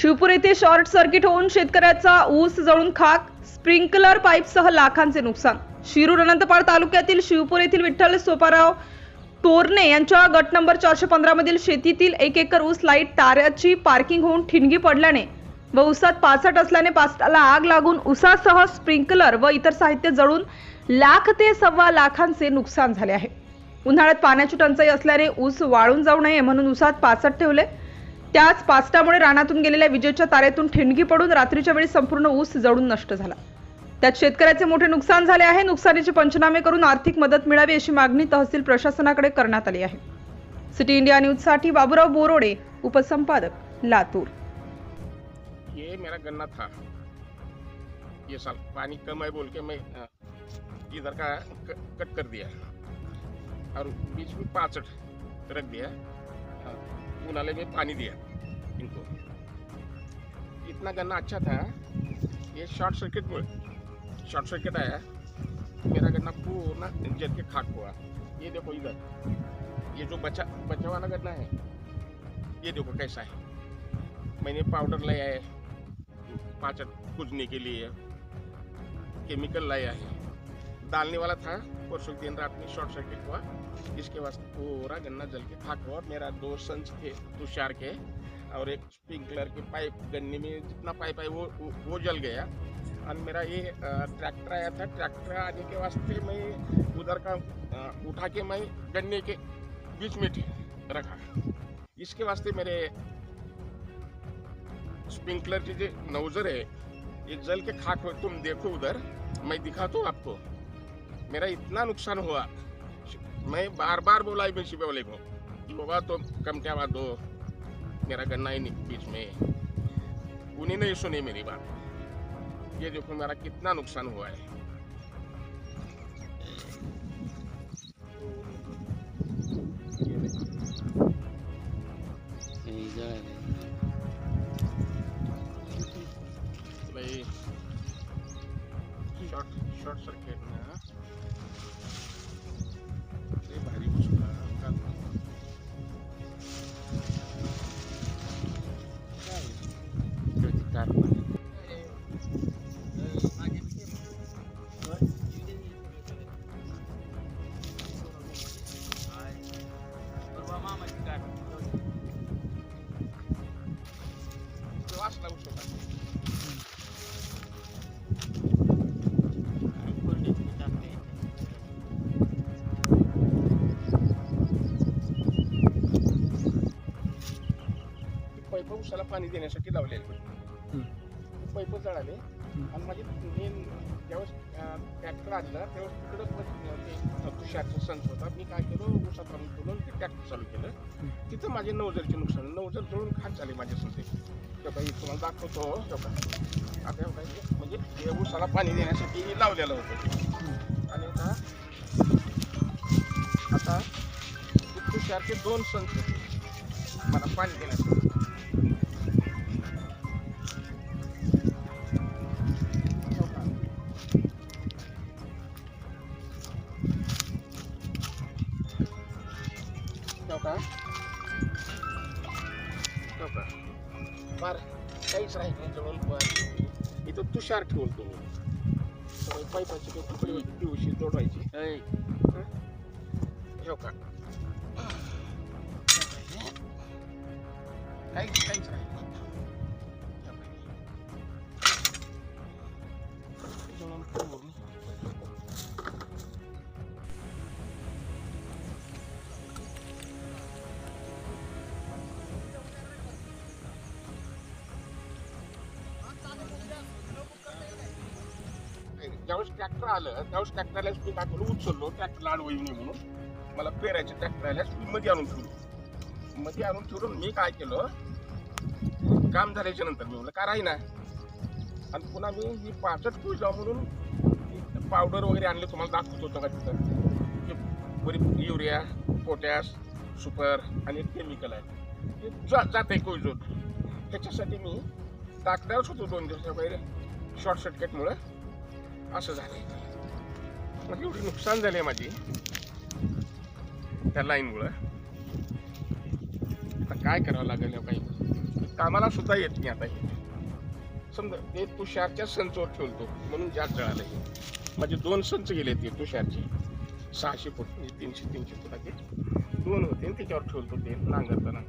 शिवपूर येथे short circuit होऊन शेतकऱ्याचा ऊस जळून खाक स्प्रिंकलर पाईपसह लाखांचे नुकसान. शिरूर अनंतपाळ तालुक्यातील शिवपूर येथील विठ्ठल सोपाराव टोरणे यांच्या गट नंबर चारशे पंधरा मधील शेतीतील एक एकर ऊस लाइट ताऱ्याची पार्किंग होऊन ठिणगी पडल्याने व उसात पाचट असल्याने पाचटाला आग लागून उसासह स्प्रिंकलर व इतर साहित्य जळून लाख ते सव्वा लाखांचे नुकसान झाले आहे. उन्हाळ्यात पाण्याची टंचाई असल्याने ऊस वाळून जाऊ नये म्हणून उसात पाचट ठेवले. त्याच पास्टामुळे रानातून गेलेल्या विजेच्या तारेतून ठिणगी पडून रात्रीच्या वेळी संपूर्ण ऊस जळून नष्ट झाला. त्यात शेतकऱ्याचे मोठे नुकसान झाले आहे. नुकसानीचे पंचनामे करून आर्थिक मदत मिळावी अशी मागणी तहसील प्रशासनाकडे करण्यात आली आहे. सिटी इंडिया न्यूजसाठी बाबूराव बोरोडे उपसंपादक लातूर. ये मेरा गन्ना था. ये साल पानी कम है बोल के मैं इधर का कट कर दिया. और बीच में पाँचट रख दिया. उनाले में पानी दिया इनको। इतना गन्ना अच्छा था, ये शॉर्ट सर्किट में, शॉर्ट सर्किट आया, मेरा गन्ना पूरा जल के खाक हुआ। ये देखो इधर, ये जो बचा बचा वाला गन्ना है, ये देखो कैसा है। मैंने पाउडर लाया है, पाचन कूदने के लिए, केमिकल लाया है। डालने वाला था, परसों दिन रात में शॉर्ट सर्किट हुआ। इसके बाद पूरा गन्ना जल के खाक हुआ। मेरा दो संच थे तुषार के और एक स्प्रिंकलर के पाइप गन्ने में जितना पाइप है वो वो, जल गया। और मेरा ये ट्रैक्टर आया था। ट्रैक्टर आने के वास्ते मैं उधर का उठा के मैं गन्ने के बीच में रखा। इसके वास्ते मेरे स्प्रिंकलर की जो नौजर है ये जल के खाक हो तुम देखो उधर। मैं दिखाता हूँ आपको। मेरा इतना नुकसान हुआ। मैं बार बार बोला म्यूनसिपल वाले को। बाबा तो कम क्या बात दो। मेरा गन्ना ही नहीं बीच में। उन्हीं नहीं सुनी मेरी बात। ये देखो मेरा कितना नुकसान हुआ है। शॉर्ट शॉर्ट सर्किट ना उसाला पाणी देण्यासाठी लावलेले. पैप जळाले. आणि माझे मेन ज्यावेळेस ट्रॅक्टर आणलं त्यावेळेस तिकडं तुषारचं संच होता. मी काय केलं उसात आणून ठेवलं ते ट्रॅक्टर चालू केलं. तिथं माझे नवजरचे नुकसान नवजर जळून खात झाले माझे तर काही तुम्हाला दाखवतो हो. आता म्हणजे हे उसाला पाणी देण्यासाठी लावलेलं होतं. आणि आता आता तुषारचे दोन संच होते मला पाणी देण्यासाठी. हो? हो का? फार काहीच राहील जवळ इथं तुषार ठेवतो. मी पाईपाची काही तुकडे होती पिवशी जोडवायची हो? का? काहीच काहीच राहील आलं त्यावेळेस ट्रॅक्टरला मी काय केलं उचललो ट्रॅक्टरला अडवू नये म्हणून. मला पेरायचे ट्रॅक्टरला मी मध्ये आणून ठेवलो. मध्ये आणून ठेवून मी काय केलं काम झाल्याच्यानंतर मी म्हणलं का राहीना? आणि पुन्हा मी ही पाचट पूजा म्हणून पावडर वगैरे आणले तुम्हाला दाखवत होतो का तिथं. बरी युरिया पोटॅश सुपर आणि केमिकल आहे. ते जा आहे कोयजोत त्याच्यासाठी मी टाकणारच होतो दोन दिवसाबाहेर. शॉर्ट सर्किटमुळं असं झालंय म्हणजे एवढी नुकसान झाले माझी. त्या लाईनमुळं. आता काय करावं लागेल या काही कामाला सुद्धा येत नाही आता हे. समजा ते तुषारच्या संचवर ठेवतो म्हणून जास्त जळालं हे. माझे दोन संच गेले ते तुषारचे. सहाशे फूट म्हणजे तीनशे तीनशे फुटाचे. दोन होते त्याच्यावर ठेवतो ते नांगरताना.